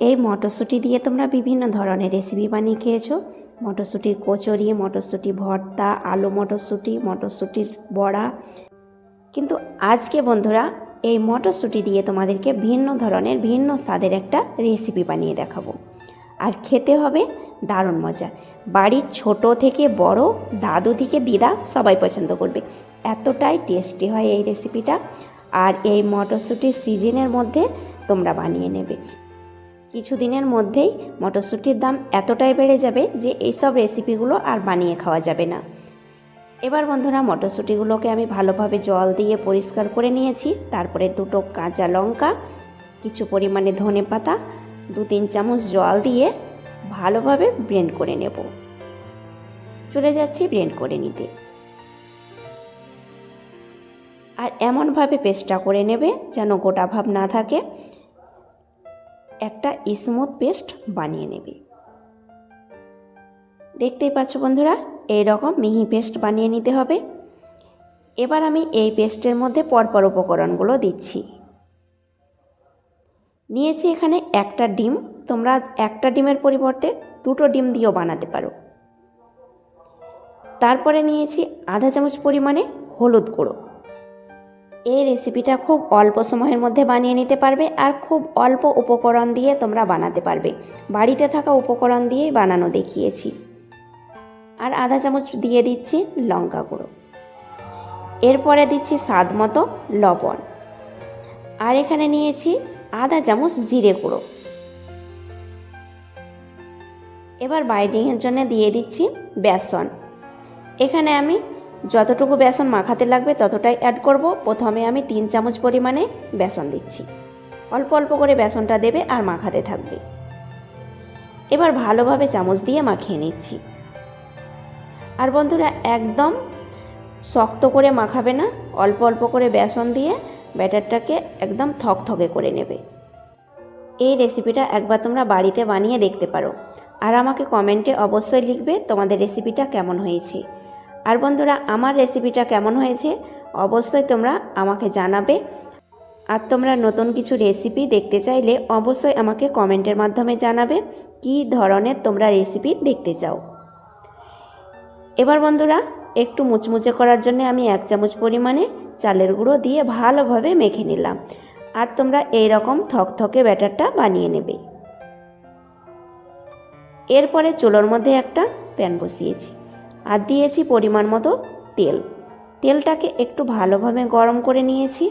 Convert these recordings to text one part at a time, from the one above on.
এই মটরশুঁটি দিয়ে তোমরা বিভিন্ন ধরনের রেসিপি বানিয়ে খেয়েছো। মটরশুঁটির কচুরি, মটরশুঁটি ভর্তা, আলু মটরশুঁটি, মটরশুঁটির বড়া। কিন্তু আজকে বন্ধুরা, এই মটরশুঁটি দিয়ে তোমাদেরকে ভিন্ন ধরনের, ভিন্ন স্বাদের একটা রেসিপি বানিয়ে দেখাবো। আর খেতে হবে দারুণ মজা। বাড়ির ছোট থেকে বড়, দাদু থেকে দিদা সবাই পছন্দ করবে। এতটাই টেস্টি হয় এই রেসিপিটা আর এই মটরশুঁটির সিজনের মধ্যে তোমরা বানিয়ে নেবে। কিছুদিনের মধ্যেই মটরশুঁটির দাম এতটাই বেড়ে যাবে যে এইসব রেসিপিগুলো আর বানিয়ে খাওয়া যাবে না। এবার বন্ধুরা, মটরশুঁটিগুলোকে আমি ভালোভাবে জল দিয়ে পরিষ্কার করে নিয়েছি। তারপরে দুটো কাঁচা লঙ্কা, কিছু পরিমাণে ধনে পাতা দু তিন চামচ জল দিয়ে ভালোভাবে ব্লেন্ড করে নেব। চলে যাচ্ছি ব্লেন্ড করে নিতে। আর এমনভাবে পেস্টটা করে নেবে যেন গোটা ভাব না থাকে। একটা স্মুথ পেস্ট বানিয়ে নেবে। দেখতেই পাচ্ছ বন্ধুরা এই রকম মিহি পেস্ট বানিয়ে নিতে হবে। এবার আমি এই পেস্টের মধ্যে পরপর উপকরণগুলো দিচ্ছি। নিয়েছি এখানে একটা ডিম। তোমরা একটা ডিমের পরিবর্তে দুটো ডিম দিয়েও বানাতে পারো। তারপরে নিয়েছি আধা চামচ পরিমাণে হলুদ গুঁড়ো। এই রেসিপিটা খুব অল্প সময়ের মধ্যে বানিয়ে নিতে পারবে আর খুব অল্প উপকরণ দিয়ে তোমরা বানাতে পারবে। বাড়িতে থাকা উপকরণ দিয়েই বানানো দেখিয়েছি। আর আধা চামচ দিয়ে দিচ্ছি লঙ্কা গুঁড়ো। এরপরে দিচ্ছি স্বাদ মতো লবণ। আর এখানে নিয়েছি আধা চামচ জিরে গুঁড়ো। এবার বাইডিংয়ের জন্য দিয়ে দিচ্ছি বেসন। এখানে আমি যতটুকু বেসন মাখাতে লাগবে ততটাই অ্যাড করব। প্রথমে আমি তিন চামচ পরিমাণে বেসন দিচ্ছি। অল্প অল্প করে বেসনটা দেবে আর মাখাতে থাকবে। এবার ভালোভাবে চামচ দিয়ে মাখিয়ে নিচ্ছি। আর বন্ধুরা, একদম শক্ত করে মাখাবে না। অল্প অল্প করে বেসন দিয়ে ব্যাটারটাকে একদম থকথকে করে নেবে। এই রেসিপিটা একবার তোমরা বাড়িতে বানিয়ে দেখতে পারো। আর আমাকে কমেন্টে অবশ্যই লিখবে তোমাদের রেসিপিটা কেমন হয়েছে। আর বন্ধুরা, আমার রেসিপিটা কেমন হয়েছে অবশ্যই তোমরা আমাকে জানাবে। আর তোমরা নতুন কিছু রেসিপি দেখতে চাইলে অবশ্যই আমাকে কমেন্টের মাধ্যমে জানাবে কী ধরনের তোমরা রেসিপি দেখতে চাও। এবার বন্ধুরা, একটু মুচমুচে করার জন্য আমি এক চামচ পরিমাণে চালের গুঁড়ো দিয়ে ভালোভাবে মেখে নিলাম। আর তোমরা এই রকম থকথকে ব্যাটারটা বানিয়ে নেবে। এরপরে চুলোর মধ্যে একটা প্যান বসিয়েছি। আর দিয়েছি পরিমাণ মতো তেল। তেলটাকে একটু ভালোভাবে গরম করে নিয়েছি,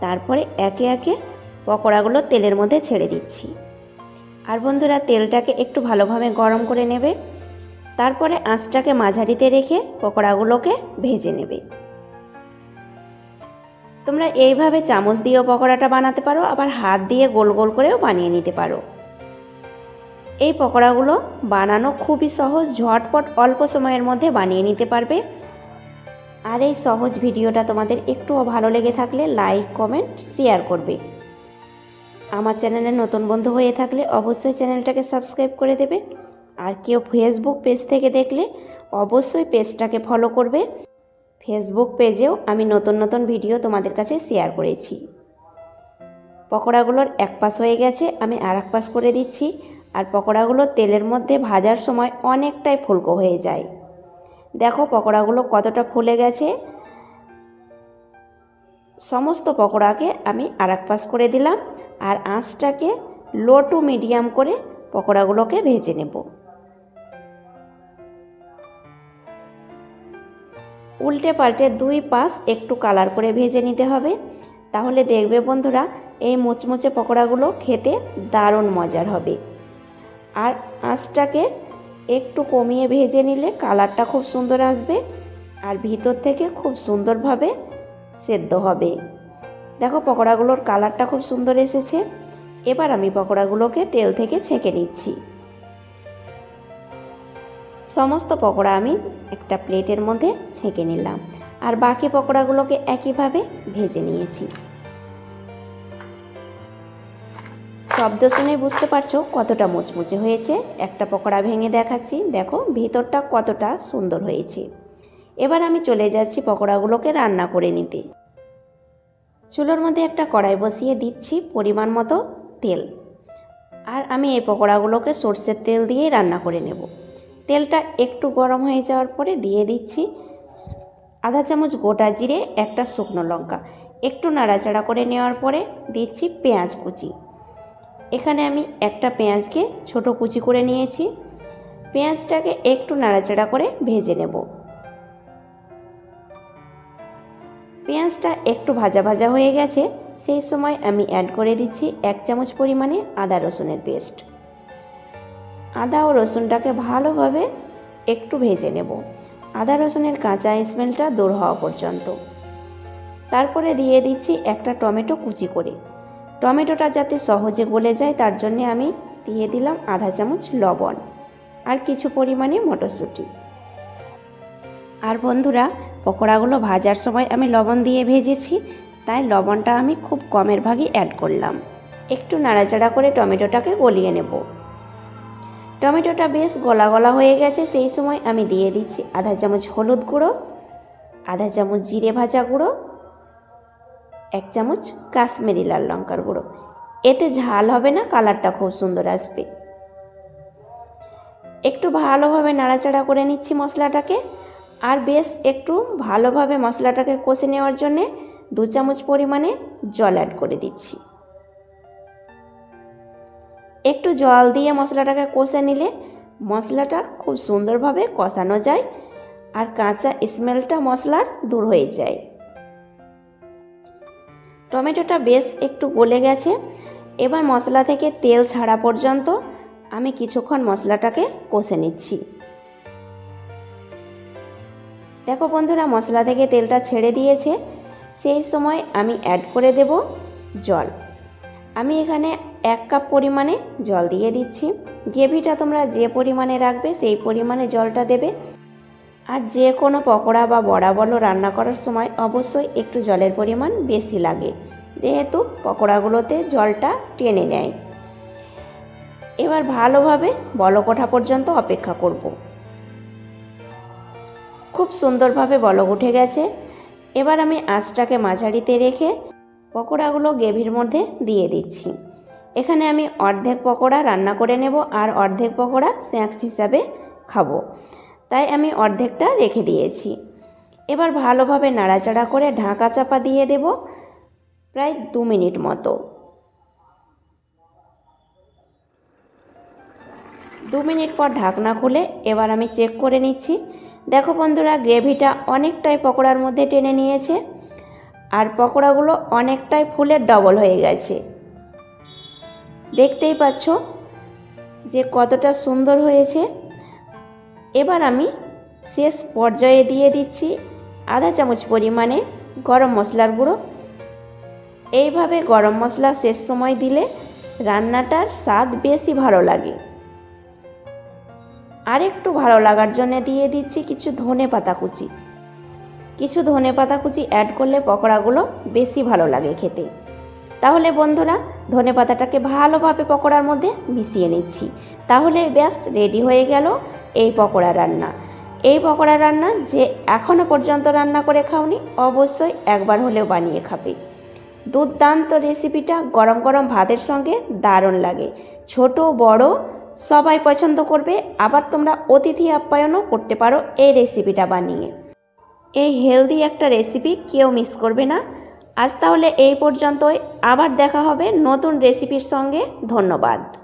তারপরে একে একে পকোড়াগুলো তেলের মধ্যে ছেড়ে দিচ্ছি। আর বন্ধুরা, তেলটাকে একটু ভালোভাবে গরম করে নেবে, তারপরে আঁচটাকে মাঝারিতে রেখে পকোড়াগুলোকে ভেজে নেবে। তোমরা এইভাবে চামচ দিয়েও পকোড়াটা বানাতে পারো, আবার হাত দিয়ে গোল গোল করেও বানিয়ে নিতে পারো। এই পকোড়াগুলো বানানো খুবই সহজ, ঝটপট অল্প সময়ের মধ্যে বানিয়ে নিতে পারবে। আর এই সহজ ভিডিওটা তোমাদের একটুও ভালো লেগে থাকলে লাইক, কমেন্ট, শেয়ার করবে। আমার চ্যানেলে নতুন বন্ধু হয়ে থাকলে অবশ্যই চ্যানেলটাকে সাবস্ক্রাইব করে দেবে। আর কেউ ফেসবুক পেজ থেকে দেখলে অবশ্যই পেজটাকে ফলো করবে। ফেসবুক পেজেও আমি নতুন নতুন ভিডিও তোমাদের কাছে শেয়ার করেছি। পকোড়াগুলোর এক পাশ হয়ে গেছে, আমি আর এক পাশ করে দিচ্ছি। আর পকোড়াগুলো তেলের মধ্যে ভাজার সময় অনেকটাই ফুলকো হয়ে যায়। দেখো পকোড়াগুলো কতটা ফুলে গেছে। সমস্ত পকোড়াকে আমি আর এক পাশ করে দিলাম আর আঁচটাকে লো টু মিডিয়াম করে পকোড়াগুলোকে ভেজে নেব। উল্টে পাল্টে দুই পাশ একটু কালার করে ভেজে নিতে হবে। তাহলে দেখবে বন্ধুরা, এই মুচমুচে পকোড়াগুলো খেতে দারুণ মজার হবে। আর আঁচটাকে একটু কমিয়ে ভেজে নিলে কালারটা খুব সুন্দর আসবে আর ভিতর থেকে খুব সুন্দরভাবে সেদ্ধ হবে। দেখো পকোড়াগুলোর কালারটা খুব সুন্দর এসেছে। এবার আমি পকোড়াগুলোকে তেল থেকে ছেঁকে নিচ্ছি। সমস্ত পকোড়া আমি একটা প্লেটের মধ্যে ছেঁকে নিলাম। আর বাকি পকোড়াগুলোকে একইভাবে ভেজে নিয়েছি। শব্দ শুনে বুঝতে পারছ কতটা মুচমুচে হয়েছে। একটা পকোড়া ভেঙে দেখাচ্ছি। দেখো, ভিতরটা কতটা সুন্দর হয়েছে। এবার আমি চলে যাচ্ছি পকোড়াগুলোকে রান্না করে নিতে। চুলোর মধ্যে একটা কড়াই বসিয়ে দিচ্ছি পরিমাণ মতো তেল। আর আমি এই পকোড়াগুলোকে সর্ষের তেল দিয়েই রান্না করে নেব। তেলটা একটু গরম হয়ে যাওয়ার পরে দিয়ে দিচ্ছি আধা চামচ গোটা জিরে, একটা শুকনো লঙ্কা। একটু নাড়াচাড়া করে নেওয়ার পরে দিচ্ছি পেঁয়াজ কুচি। এখানে আমি একটা পেঁয়াজকে ছোট কুচি করে নিয়েছি। পেঁয়াজটাকে একটু নাড়াচাড়া করে ভেজে নেব। পেঁয়াজটা একটু ভাজা ভাজা হয়ে গেছে, সেই সময় আমি অ্যাড করে দিচ্ছি এক চামচ পরিমাণে আদা রসুনের পেস্ট আদা ও রসুনটাকে ভালোভাবে একটু ভেজে নেব। আদা রসুনের কাঁচা স্মেলটা দূর হওয়া পর্যন্ত। তারপরে দিয়ে দিচ্ছি একটা টমেটো কুচি করে। টমেটোটা যাতে সহজে গলে যায়, তার জন্যে আমি দিয়ে দিলাম আধা চামচ লবণ আর কিছু পরিমাণে মটরশুঁটি। আর বন্ধুরা, পকোড়াগুলো ভাজার সময় আমি লবণ দিয়ে ভেজেছি, তাই লবণটা আমি খুব কমের ভাগই অ্যাড করলাম। একটু নাড়াচাড়া করে টমেটোটাকে গলিয়ে নেব। টমেটোটা বেশ গলা গলা হয়ে গেছে, সেই সময় আমি দিয়ে দিচ্ছি আধা চামচ হলুদ গুঁড়ো, আধা চামচ জিরে ভাজা গুঁড়ো এক চামচ কাশ্মীরি লাল লঙ্কার গুঁড়ো। এতে ঝাল হবে না, কালারটা খুব সুন্দর আসবে। একটু ভালোভাবে নাড়াচাড়া করে নিচ্ছি মশলাটাকে। আর বেশ একটু ভালোভাবে মশলাটাকে কষে নেওয়ার জন্যে দু চামচ পরিমাণে জল অ্যাড করে দিচ্ছি। একটু জল দিয়ে মশলাটাকে কষে নিলে মশলাটা খুব সুন্দরভাবে কষানো যায় আর কাঁচা স্মেলটা মশলার দূর হয়ে যায়। টমেটোটা বেশ একটু গলে গেছে। এবার মশলা থেকে তেল ছাড়া পর্যন্ত আমি কিছুক্ষণ মশলাটাকে কষে নিচ্ছি। দেখো বন্ধুরা, মশলা থেকে তেলটা ছেড়ে দিয়েছে। সেই সময় আমি অ্যাড করে দেব জল। আমি এখানে এক কাপ পরিমাণে জল দিয়ে দিচ্ছি। গ্রেভিটা তোমরা যে পরিমাণে রাখবে, সেই পরিমাণে জলটা দেবে। আর যে কোনো পকোড়া বা বড়া বলো রান্না করার সময় অবশ্যই একটু জলের পরিমাণ বেশি লাগে, যেহেতু পকোড়াগুলোতে জলটা টেনে নেয়। এবার ভালোভাবে বলক ওঠা পর্যন্ত অপেক্ষা করব। খুব সুন্দরভাবে বলক উঠে গেছে। এবার আমি আঁচটাকে মাঝারিতে রেখে পকোড়াগুলো গ্রেভির মধ্যে দিয়ে দিচ্ছি। এখানে আমি অর্ধেক পকোড়া রান্না করে নেব আর অর্ধেক পকোড়া স্ন্যাক্স হিসাবে খাব। তাই আমি অর্ধেকটা রেখে দিয়েছি। এবার ভালোভাবে নাড়াচাড়া করে ঢাকা চাপা দিয়ে দেব প্রায় দু মিনিট মতো। দু মিনিট পর ঢাকনা খুলে এবার আমি চেক করে নিচ্ছি। দেখো বন্ধুরা, গ্রেভিটা অনেকটাই পকোড়ার মধ্যে টেনে নিয়েছে আর পকোড়াগুলো অনেকটাই ফুলের ডবল হয়ে গেছে। দেখতেই পাচ্ছ যে কতটা সুন্দর হয়েছে। এবার আমি শেষ পর্যায়ে দিয়ে দিচ্ছি আধা চামচ পরিমাণে গরম মশলার গুঁড়ো। এইভাবে গরম মশলা শেষ সময় দিলে রান্নাটার স্বাদ বেশি ভালো লাগে। আর একটু ভালো লাগার জন্য দিয়ে দিচ্ছি কিছু ধনে পাতা কুচি। কিছু ধনে পাতা কুচি অ্যাড করলে পকোড়াগুলো বেশি ভালো লাগে খেতে। তাহলে বন্ধুরা, ধনে পাতাটাকে ভালোভাবে পকোড়ার মধ্যে মিশিয়ে নিচ্ছি। তাহলে ব্যাস, রেডি হয়ে গেল এই পকোড়া রান্না। এই পকোড়া রান্না যে এখনও পর্যন্ত রান্না করে খাওনি, অবশ্যই একবার হলেও বানিয়ে খাবে। দুর্দান্ত রেসিপিটা গরম গরম ভাতের সঙ্গে দারুণ লাগে। ছোট, বড়, সবাই পছন্দ করবে, আবার তোমরা অতিথি আপ্যায়নও করতে পারো এই রেসিপিটা বানিয়ে। এই হেলদি একটা রেসিপি কেউ মিস করবে না। আজ তাহলে এই পর্যন্তই। আবার দেখা হবে নতুন রেসিপির সঙ্গে। ধন্যবাদ।